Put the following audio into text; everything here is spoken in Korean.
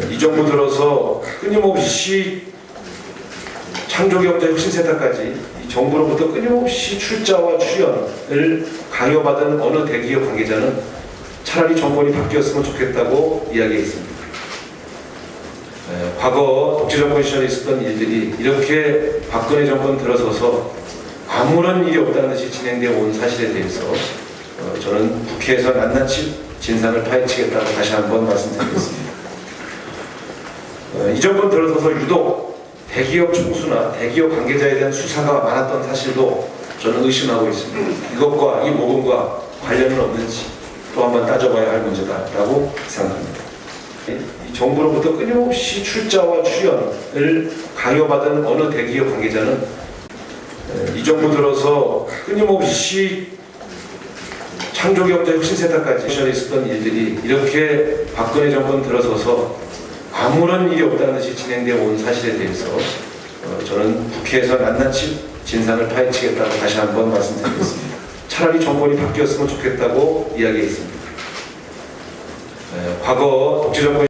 네, 이 정부 들어서 끊임없이 창조경제 혁신센터까지 이 정부로부터 끊임없이 출자와 출연을 강요받은 어느 대기업 관계자는 차라리 정권이 바뀌었으면 좋겠다고 이야기했습니다. 네, 과거 독재 정권 시절에 있었던 일들이 이렇게 박근혜 정권 들어서서 아무런 일이 없다는 듯이 진행되어 온 사실에 대해서 어, 저는 국회에서 낱낱이 진상을 파헤치겠다고 다시 한번 말씀드리겠습니다. 어, 이 정권 들어서서 유독 대기업 총수나 대기업 관계자에 대한 수사가 많았던 사실도 저는 의심하고 있습니다. 이것과 이 모금과 관련은 없는지 또 한번 따져봐야 할 문제다라고 생각합니다. 이 정부로부터 끊임없이 출자와 출연을 강요받은 어느 대기업 관계자는 에, 이 정부 들어서 끊임없이 창조경제 혁신센터까지 있었던 일들이 이렇게 박근혜 정권 들어서서 아무런 일이 없다는 듯이 진행되어 온 사실에 대해서 어, 저는 국회에서 낱낱이 진상을 파헤치겠다고 다시 한번 말씀드리겠습니다. 차라리 정권이 바뀌었으면 좋겠다고 이야기했습니다. 에, 과거 독재 정권